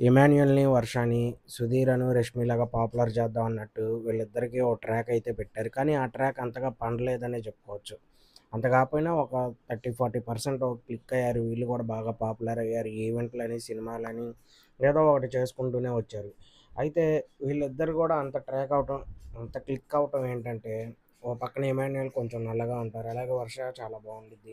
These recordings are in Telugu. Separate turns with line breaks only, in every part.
ఇమాన్యుల్ని వర్షాని, సుధీరను, రష్మిలాగా పాపులర్ చేద్దాం అన్నట్టు వీళ్ళిద్దరికీ ఓ ట్రాక్ అయితే పెట్టారు. కానీ ఆ ట్రాక్ అంతగా పండలేదనే చెప్పుకోవచ్చు. అంత కాకపోయినా ఒక 30, 40% క్లిక్ అయ్యారు. వీళ్ళు కూడా బాగా పాపులర్ అయ్యారు. ఈవెంట్లని, సినిమాలని ఏదో ఒకటి చేసుకుంటూనే వచ్చారు. అయితే వీళ్ళిద్దరు కూడా అంత ట్రాక్ అవటం అంత క్లిక్ అవ్వటం ఏంటంటే ఓ పక్కన ఇమాన్యుయల్ కొంచెం నల్లగా ఉంటారు. అలాగే వర్ష చాలా బాగుంటుంది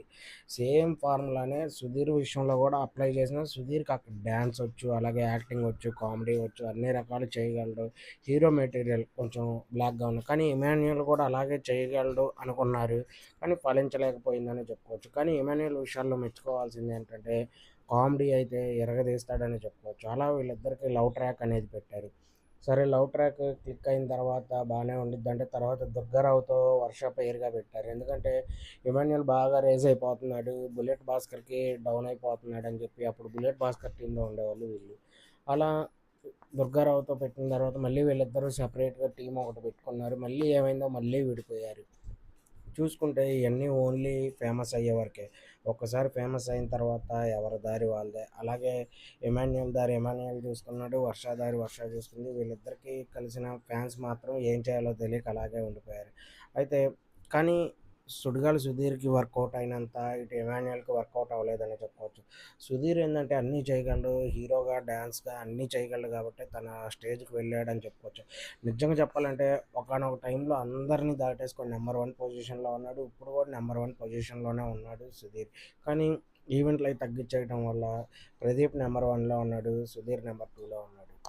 సేమ్ ఫార్ములానే సుధీర్ విషయంలో కూడా అప్లై చేసిన సుధీర్‌కి అక్కడ డ్యాన్స్ వచ్చు, అలాగే యాక్టింగ్ వచ్చు, కామెడీ వచ్చు, అన్ని రకాలు చేయగలడు. హీరో మెటీరియల్ కొంచెం బ్లాక్‌గా ఉంది కానీ ఇమాన్యుయల్ కూడా అలాగే చేయగలడు అనుకున్నారు. కానీ ఫలించలేకపోయిందని చెప్పుకోవచ్చు. కానీ ఇమాన్యుయల్ విషయాల్లో మెచ్చుకోవాల్సింది ఏంటంటే కామెడీ అయితే ఇరగదీస్తాడనే చెప్పుకోవచ్చు. అలా వీళ్ళిద్దరికీ లవ్ ట్రాక్ అనేది పెట్టారు. సరే లవ్ ట్రాక్ క్లిక్ అయిన తర్వాత బాగానే ఉండిద్ది. అంటే తర్వాత దుర్గారావుతో వర్ష పెయిర్‌గా పెట్టారు. ఎందుకంటే ఇమాన్యుల్ బాగా రేజ్ అయిపోతున్నాడు. బుల్లెట్ భాస్కర్‌కి డౌన్ అయిపోతున్నాడు అని చెప్పి అప్పుడు బుల్లెట్ భాస్కర్ టీంలో ఉండేవాళ్ళు వీళ్ళు. అలా దుర్గారావుతో పెట్టిన తర్వాత మళ్ళీ వీళ్ళిద్దరూ సపరేట్గా టీం ఒకటి పెట్టుకున్నారు. మళ్ళీ ఏమైందో మళ్ళీ విడిపోయారు. చూసుకుంటే ఇవన్నీ ఓన్లీ ఫేమస్ అయ్యే వరకే. ఒక్కసారి ఫేమస్ అయిన తర్వాత ఎవరి దారి వాళ్ళదే. అలాగే ఎమాన్యుయల్ దారి ఎమాన్యుయల్ చూసుకున్నాడు. వర్ష దారి వర్ష చూసుకుంది. వీళ్ళిద్దరికీ కలిసిన ఫ్యాన్స్ మాత్రం ఏం చేయాలో తెలియక అలాగే ఉండిపోయారు. అయితే కానీ సుడిగాలి సుధీర్‌కి వర్కౌట్ అయినంత ఇటు ఎమాన్యుయల్కి వర్కౌట్ అవ్వలేదని చెప్పుకోవచ్చు. సుధీర్ ఏంటంటే అన్నీ చేయగలడు. హీరోగా, డ్యాన్స్గా అన్నీ చేయగలడు కాబట్టి తన స్టేజ్‌కి వెళ్ళాడని చెప్పుకోవచ్చు. నిజంగా చెప్పాలంటే ఒకానొక టైంలో అందరిని దాటేసుకొని నెంబర్ వన్ పొజిషన్‌లో ఉన్నాడు. ఇప్పుడు కూడా నెంబర్ వన్ పొజిషన్‌లోనే ఉన్నాడు సుధీర్. కానీ ఈవెంట్లు అవి తగ్గించేయడం వల్ల ప్రదీప్ నెంబర్ వన్లో ఉన్నాడు. సుధీర్ నెంబర్ టూలో ఉన్నాడు.